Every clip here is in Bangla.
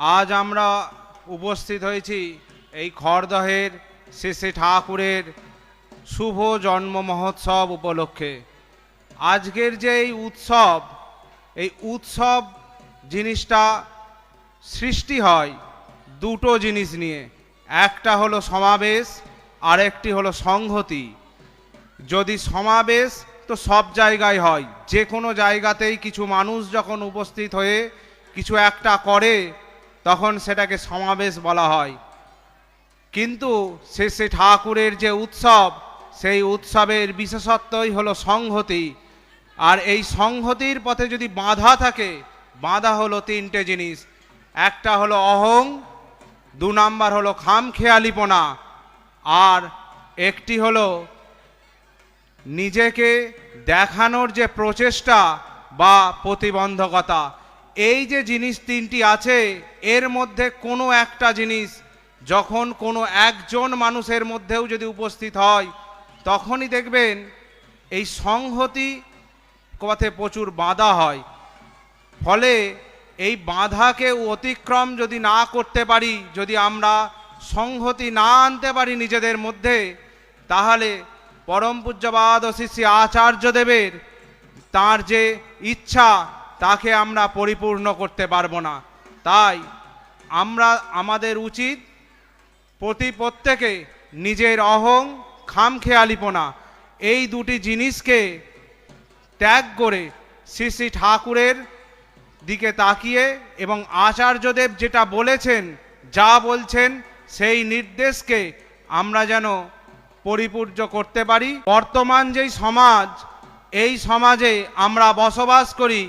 আজ আমরা উপস্থিত হয়েছি এই খড়দহের শ্রী শ্রী ঠাকুরের শুভ জন্ম মহোৎসব উপলক্ষে। আজকের যে এই উৎসব এই উৎসব জিনিসটা সৃষ্টি হয় দুটো জিনিস নিয়ে। একটা হলো সমাবেশ, আরেকটি হলো সংহতি। যদি সমাবেশ তো সব জায়গায় হয়। যে কোনো জায়গাতেই কিছু মানুষ যখন উপস্থিত হয়ে কিছু একটা করে তখন সেটাকে সমাবেশ বলা হয়। কিন্তু সে সে ঠাকুরের যে উৎসব, সেই উৎসবের বিশেষত্বই হলো সংহতি। আর এই সংহতির পথে যদি বাধা থাকে, বাধা হলো তিনটে জিনিস। একটা হলো অহং, দু নাম্বার হলো খামখেয়ালিপনা, আর একটি হলো নিজেকে দেখানোর যে প্রচেষ্টা বা প্রতিবন্ধকতা। এই যে জিনিস তিনটি আছে, এর মধ্যে কোনো একটা জিনিস, যখন কোনো একজন মানুষের মধ্যেও যদি উপস্থিত হয়, তখনই দেখবেন এই সংহতি পথে প্রচুর বাধা হয়। ফলে এই বাধাকে অতিক্রম যদি না করতে পারি, যদি আমরা সংহতি না আনতে পারি নিজেদের মধ্যে, তাহলে পরম পূজ্যবাদ ও শ্রী শ্রী আচার্যদেবের তার যে ইচ্ছা তাকে আমরা পরিপূর্ণ করতে পারব না। তাই আমরা, আমাদের উচিত প্রতি প্রত্যেকে নিজের অহং খামখেয়ালিপনা এই দুটি জিনিসকে ত্যাগ করে শ্রী শ্রী ঠাকুরের দিকে তাকিয়ে এবং আচার্যদেব যেটা বলেছেন, যা বলছেন, সেই নির্দেশকে আমরা যেন পরিপূর্য করতে পারি। বর্তমান যেই সমাজ, এই সমাজে আমরা বসবাস করি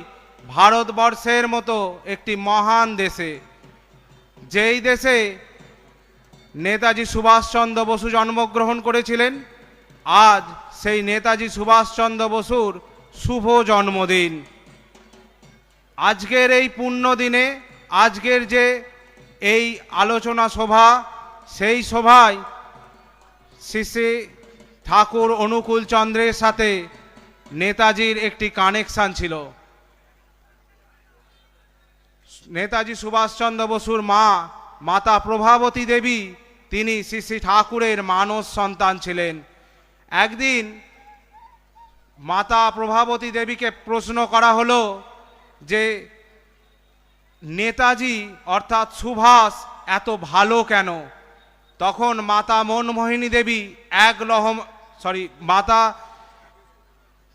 ভারতবর্ষের মতো একটি মহান দেশে, যেই দেশে নেতাজি সুভাষচন্দ্র বসু জন্মগ্রহণ করেছিলেন, আজ সেই নেতাজি সুভাষচন্দ্র বসুর শুভ জন্মদিন। আজকের এই পুণ্য দিনে আজকের যে এই আলোচনা সভা, সেই সভায় শ্রী শ্রী ঠাকুর অনুকূল চন্দ্রের সাথে নেতাজির একটি কানেকশান ছিল। নেতাজি সুভাষচন্দ্র বসুর মা, মাতা প্রভাবতী দেবী, তিনি শ্রী শ্রী ঠাকুরের মানস সন্তান ছিলেন। একদিন মাতা প্রভাবতী দেবীকে প্রশ্ন করা হলো যে, নেতাজি অর্থাৎ সুভাষ এত ভালো কেন? তখন মাতা মনমোহিনী দেবী এক লহম সরি মাতা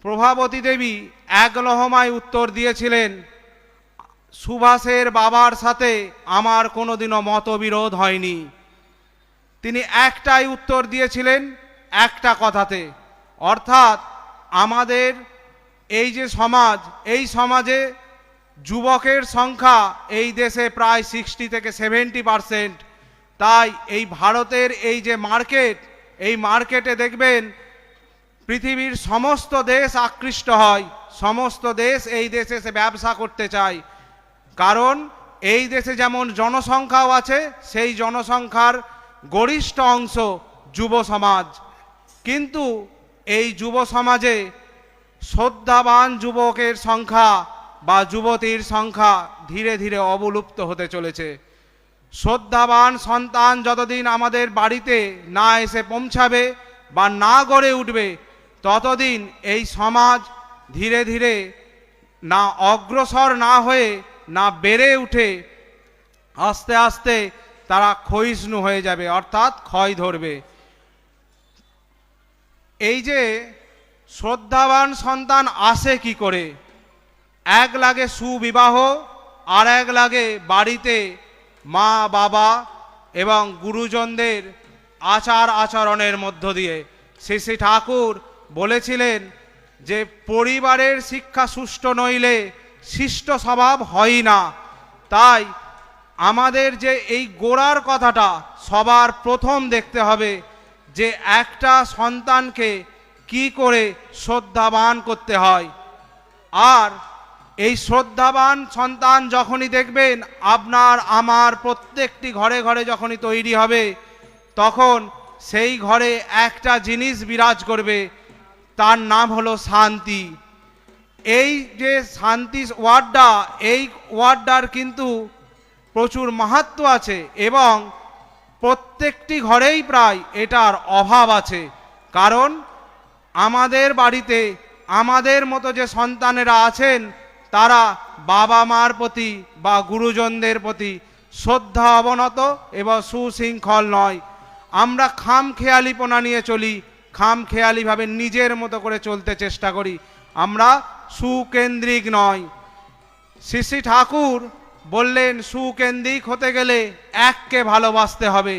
প্রভাবতী দেবী এক লহমায় উত্তর দিয়েছিলেন সুভাষের বাবার সাথে আমার কোনোদিনও মতবিরোধ হয়নি। তিনি একটাই উত্তর দিয়েছিলেন একটা কথাতে, অর্থাৎ আমাদের এই যে সমাজ, এই সমাজে যুবকের সংখ্যা এই দেশে প্রায় সিক্সটি থেকে সেভেন্টি পারসেন্ট তাই এই ভারতের এই যে মার্কেট, এই মার্কেটে দেখবেন পৃথিবীর সমস্ত দেশ আকৃষ্ট হয়, সমস্ত দেশ এই দেশে এসে ব্যবসা করতে চায়। কারণ এই দেশে যেমন জনসংখ্যাও আছে, সেই জনসংখ্যার গরিষ্ঠ অংশ যুব সমাজ। কিন্তু এই যুব সমাজে শ্রদ্ধাবান যুবকের সংখ্যা বা যুবতীর সংখ্যা ধীরে ধীরে অবলুপ্ত হতে চলেছে। শ্রদ্ধাবান সন্তান যতদিন আমাদের বাড়িতে না এসে পৌঁছাবে বা না গড়ে উঠবে, ততদিন এই সমাজ ধীরে ধীরে না অগ্রসর না হয়ে না বেড়ে উঠে আস্তে আস্তে তারা ক্ষয়িষ্ণু হয়ে যাবে, অর্থাৎ ক্ষয় ধরবে। এই যে শ্রদ্ধাবান সন্তান আসে কি করে? এক লাগে সুবিবাহ, আর এক লাগে বাড়িতে মা, বাবা এবং গুরুজনদের আচার আচরণের মধ্য দিয়ে। শ্রী শ্রী ঠাকুর বলেছিলেন যে, পরিবারের শিক্ষা সুষ্ঠু নইলে শিষ্ট স্বভাব হয় না। তাই আমাদের যে এই গোড়ার কথাটা সবার প্রথম দেখতে হবে যে একটা সন্তানকে কি করে শ্রদ্ধাবান করতে হয়। আর এই শ্রদ্ধাবান সন্তান যখনই দেখবেন আপনার আমার প্রত্যেকটি ঘরে ঘরে যখনই তৈরি হবে, তখন সেই ঘরে একটা জিনিস বিরাজ করবে, তার নাম হলো শান্তি। এই যে শান্তি ওয়ার্ডটা, এই ওয়ার্ডটার কিন্তু প্রচুর মাহাত্ম আছে এবং প্রত্যেকটি ঘরেই প্রায় এটার অভাব আছে। কারণ আমাদের বাড়িতে, আমাদের মতো যে সন্তানেরা আছেন, তারা বাবা মার প্রতি বা গুরুজনদের প্রতি শ্রদ্ধা অবনত এবং সুশৃঙ্খল নয়। আমরা খাম খেয়ালিপনা নিয়ে চলি খাম খেয়ালিভাবে নিজের মতো করে চলতে চেষ্টা করি। সুকেন্দ্রিক নয়। শ্রী ঠাকুর বললেন, সুকেন্দ্রিক হতে গেলে এককে ভালোবাসতে হবে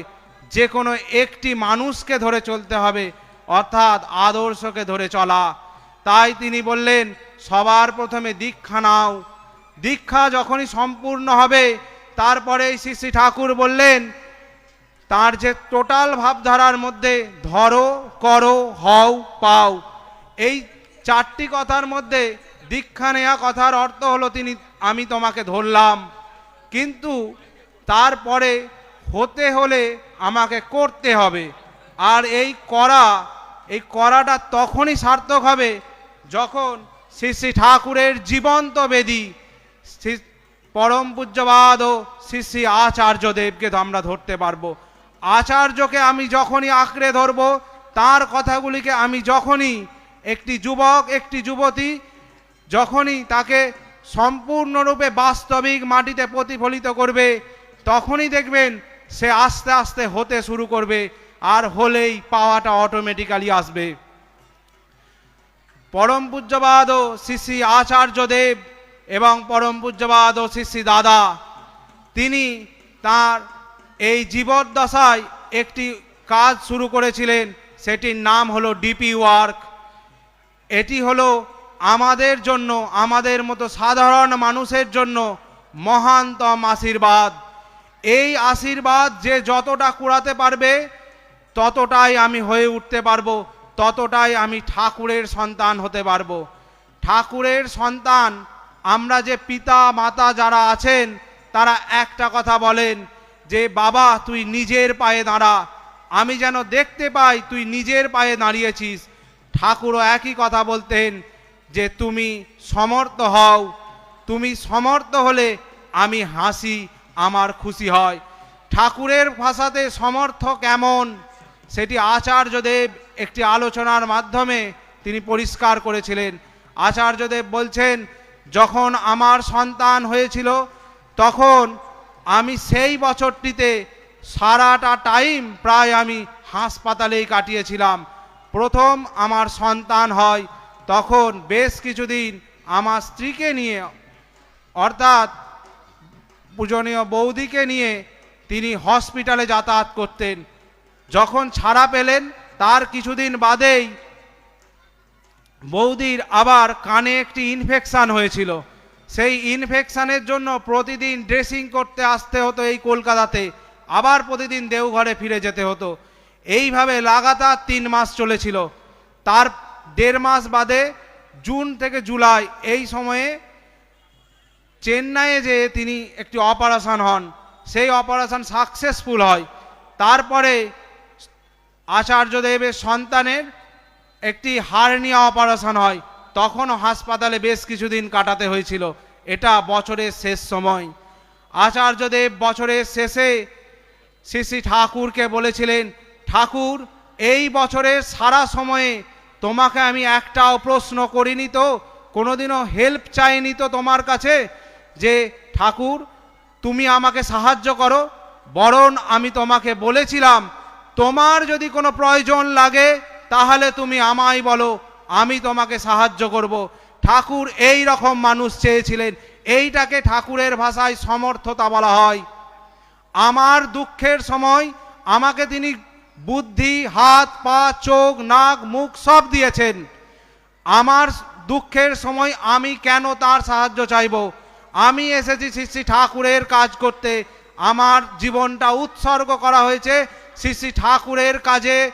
যে কোনো একটি মানুষকে ধরে চলতে হবে, অর্থাৎ আদর্শকে ধরে চলা। তাই তিনি বললেন, সবার প্রথমে দীক্ষা নাও। দীক্ষা যখনই সম্পূর্ণ হবে তারপরে শ্রী শ্রী ঠাকুর বললেন, তার যে টোটাল ভাবধারার মধ্যে ধরো, করো, হও, পাও, এই চারটি কথার মধ্যে দীক্ষা নেওয়া কথার অর্থ হলো তিনি, আমি তোমাকে ধরলাম। কিন্তু তারপরে হতে হলে আমাকে করতে হবে। আর এই করা, এই করাটা তখনই সার্থক হবে যখন শ্রী শ্রী ঠাকুরের জীবন্ত বেদী শ্রী পরম পূজ্যবাদ ও শ্রী শ্রী আচার্যদেবকে আমরা ধরতে পারব। আচার্যকে আমি যখনই আঁকড়ে ধরবো, তার কথাগুলিকে আমি যখনই একটি যুবক, একটি যুবতী, যখনই তাকে সম্পূর্ণরূপে বাস্তবিক মাটিতে প্রতিফলিত করবে, তখনই দেখবেন সে আস্তে আস্তে হতে শুরু করবে আর হলেই পাওয়াটা অটোমেটিক্যালি আসবে। পরম পূজ্যবাদ ও শ্রী শ্রী আচার্যদেব এবং পরম পূজ্যবাদ ও শ্রী দাদা, তিনি তার এই জীবদ্দশায় একটি কাজ শুরু করেছিলেন, সেটির নাম হলো ডিপি ওয়ার্ক। এটি হলো আমাদের জন্য, আমাদের মতো সাধারণ মানুষের জন্য মহানতম আশীর্বাদ। এই আশীর্বাদ যে যতটা কুড়াতে পারবে, ততটাই আমি হয়ে উঠতে পারব, ততটাই আমি ঠাকুরের সন্তান হতে পারব। ঠাকুরের সন্তান, আমরা যে পিতা, মাতা যারা আছেন, তারা একটা কথা বলেন যে, বাবা, তুই নিজের পায়ে দাঁড়া। আমি যেন দেখতে পাই, তুই নিজের পায়ে দাঁড়িয়েছিস। ঠাকুরও একই কথা বলতেন যে তুমি সমর্থ হও, তুমি সমর্থ হলে আমি হাসি, আমার খুশি হয়। ঠাকুরের ভাষাতে সমর্থ কেমন? সেটি আচার্যদেব একটি আলোচনার মাধ্যমে তিনি পরিষ্কার করেছিলেন। আচার্যদেব বলছেন, যখন আমার সন্তান হয়েছিল, তখন আমি সেই বছরটিতে সারাটা টাইম প্রায় আমি হাসপাতালেই কাটিয়েছিলাম। প্রথম আমার সন্তান হয়, তখন বেশ কিছুদিন আমার স্ত্রীকে নিয়ে, অর্থাৎ পূজনীয় বৌদিকে নিয়ে তিনি হসপিটালে যাতায়াত করতেন। যখন ছাড়া পেলেন, তার কিছুদিন বাদেই বৌদির আবার কানে একটি ইনফেকশান হয়েছিল। সেই ইনফেকশানের জন্য প্রতিদিন ড্রেসিং করতে আসতে হতো এই কলকাতাতে, আবার প্রতিদিন দেওঘরে ফিরে যেতে হতো। এইভাবে লাগাতার তিন মাস চলেছিল। তার দেড় মাস বাদে জুন থেকে জুলাই এই সময়ে চেন্নাইয়ে যে তিনি একটি অপারেশন হন, সেই অপারেশন সাকসেসফুল হয়। তারপরে আচার্যদেবের সন্তানের একটি হার্নিয়া অপারেশন হয়। তখনও হাসপাতালে বেশ কিছুদিন কাটাতে হয়েছিল। এটা বছরের শেষ সময়। আচার্যদেব বছরের শেষে শ্রী শ্রী ঠাকুরকে বলেছিলেন ঠাকুর, এই বছরের সারা সময়ে তোমাকে আমি একটাও প্রশ্ন করিনি তো, কোনোদিনও হেল্প চাইনি তো তোমার কাছে যে, ঠাকুর, তুমি আমাকে সাহায্য করো, বরং আমি তোমাকে বলেছিলাম, তোমার যদি কোনো প্রয়োজন লাগে, তাহলে তুমি আমায় বলো, আমি তোমাকে সাহায্য করব। ঠাকুর এই রকম মানুষ চেয়েছিলেন। এইটাকে ঠাকুরের ভাষায় সমর্থতা বলা হয়। আমার দুঃখের সময় আমাকে তিনি বুদ্ধি, হাত, পা, চোখ, নাক, মুখ সব দিয়েছেন। আমার দুঃখের সময় আমি কেন তার সাহায্য চাইব? আমি এসেছি শ্রী শ্রী ঠাকুরের কাজ করতে। আমার জীবনটা উৎসর্গ করা হয়েছে শ্রী শ্রী ঠাকুরের কাজে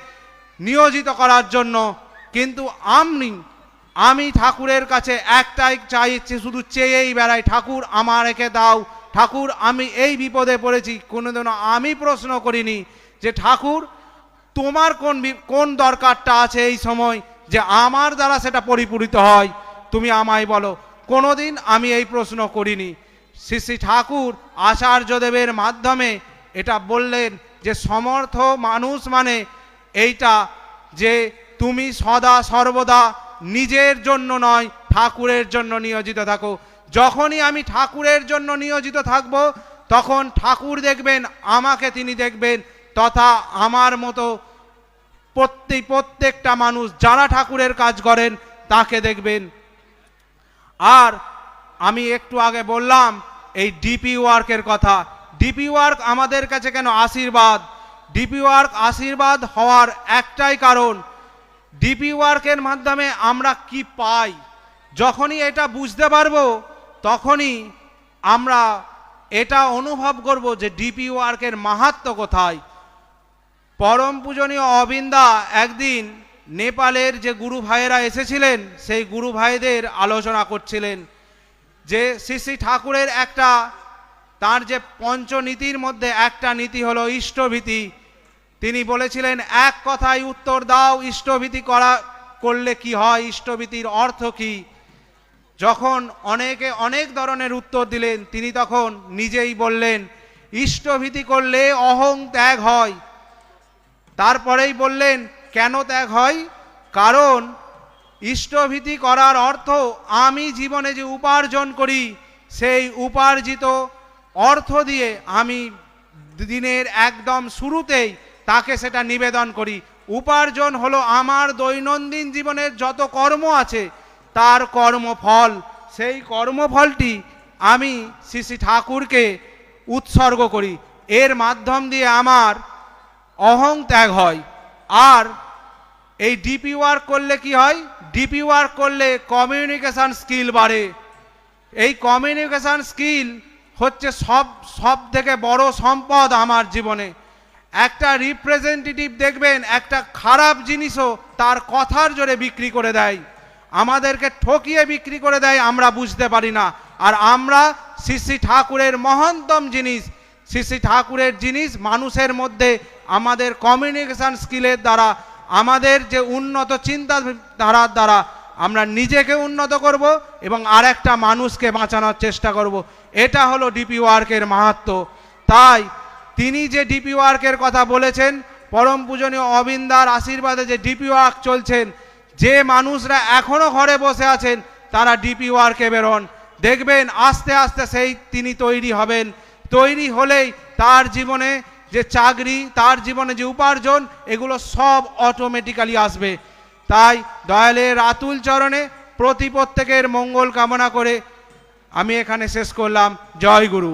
নিয়োজিত করার জন্য। কিন্তু আমি আমি ঠাকুরের কাছে একটাই চাইছি, শুধু চেয়েই বেড়াই, ঠাকুর, আমার একে দাও। ঠাকুর, আমি এই বিপদে পড়েছি। কোনোদিনও আমি প্রশ্ন করিনি যে, ঠাকুর তোমার কোন কোন দরকারটা আছে এই সময় যে আমার দ্বারা সেটা পরিপূরিত হয়? তুমি আমায় বলো। কোনোদিন আমি এই প্রশ্ন করিনি। শ্রী শ্রী ঠাকুর আচার্যদেবের মাধ্যমে এটা বললেন যে সমর্থ মানুষ মানে এইটা যে তুমি সদা সর্বদা নিজের জন্য নয়, ঠাকুরের জন্য নিয়োজিত থাকো। যখনই আমি ঠাকুরের জন্য নিয়োজিত থাকব, তখন ঠাকুর দেখবেন, আমাকে তিনি দেখবেন তথা আমার মতো প্রত্যেক, প্রত্যেকটা মানুষ যারা ঠাকুরের কাজ করেন, তাকে দেখবেন। আর আমি একটু আগে বললাম, এই ডিপি ওয়ার্কের কথা। ডিপি ওয়ার্ক আমাদের কাছে কেন আশীর্বাদ? ডিপি ওয়ার্ক আশীর্বাদ হওয়ার একটাই কারণ ডিপি ওয়ার্কের মাধ্যমে আমরা কি পাই? যখনই এটা বুঝতে পারব, তখনই আমরা এটা অনুভব করব যে ডিপি ওয়ার্কের মাহাত্ম কোথায়। পরম পূজনীয় অবিন্দা একদিন নেপালের যে গুরু ভাইয়েরা এসেছিলেন, সেই গুরু ভাইদের আলোচনা করছিলেন যে শ্রী শ্রী ঠাকুরের একটা, তার যে পঞ্চনীতির মধ্যে একটা নীতি হলো ইষ্টভীতি। তিনি বলেছিলেন, এক কথায় উত্তর দাও, ইষ্টভীতি করা, করলে কি হয়, ইষ্টভীতির অর্থ কি? যখন অনেকে অনেক ধরনের উত্তর দিলেন, তিনি তখন নিজেই বললেন, ইষ্টভীতি করলে অহং ত্যাগ হয়। তারপরেই বললেন, কেন ত্যাগ হয়? কারণ ইষ্টভীতি করার অর্থ আমি জীবনে যে উপার্জন করি, সেই উপার্জিত অর্থ দিয়ে আমি দিনের একদম শুরুতেই তাকে সেটা নিবেদন করি। উপার্জন হলো আমার দৈনন্দিন জীবনের যত কর্ম আছে, তার কর্মফল। সেই কর্মফলটি আমি শ্রী শ্রী ঠাকুরকে উৎসর্গ করি। এর মাধ্যম দিয়ে আমার অহং ত্যাগ হয়। আর এই ডিপি ওয়ার্ক করলে কি হয়? ডিপি ওয়ার্ক করলে কমিউনিকেশান স্কিল বাড়ে। এই কমিউনিকেশান স্কিল হচ্ছে সব সব থেকে বড় সম্পদ আমার জীবনে। একটা রিপ্রেজেন্টেটিভ দেখবেন, একটা খারাপ জিনিসও তার কথার জোরে বিক্রি করে দেয়। আমাদেরকে ঠকিয়ে বিক্রি করে দেয়, আমরা বুঝতে পারি না। আর আমরা শ্রী শ্রী ঠাকুরের মহন্তম জিনিস শ্রী শ্রী ঠাকুরের জিনিস মানুষের মধ্যে আমাদের কমিউনিকেশন স্কিলের দ্বারা, আমাদের যে উন্নত চিন্তাধারার দ্বারা আমরা নিজেকে উন্নত করব এবং আর একটা মানুষকে বাঁচানোর চেষ্টা করব। এটা হলো ডিপি ওয়ার্কের মাহাত্ম। তাই তিনি যে ডিপি ওয়ার্কের কথা বলেছেন, পরম পূজনীয় অবিন্দার আশীর্বাদে যে ডিপি ওয়ার্ক চলছেন, যে মানুষরা এখনও ঘরে বসে আছেন, তারা ডিপি ওয়ার্কে বেরোন দেখবেন আস্তে আস্তে সেই তিনি তৈরি হবেন। তৈরি হলেই তার জীবনে যে চাকরি, তার জীবনে যে উপার্জন, এগুলো সব অটোমেটিক্যালি আসবে। তাই দয়ালের আতুল চরণে প্রতি প্রত্যেকের মঙ্গল কামনা করে আমি এখানে শেষ করলাম। জয় গুরু।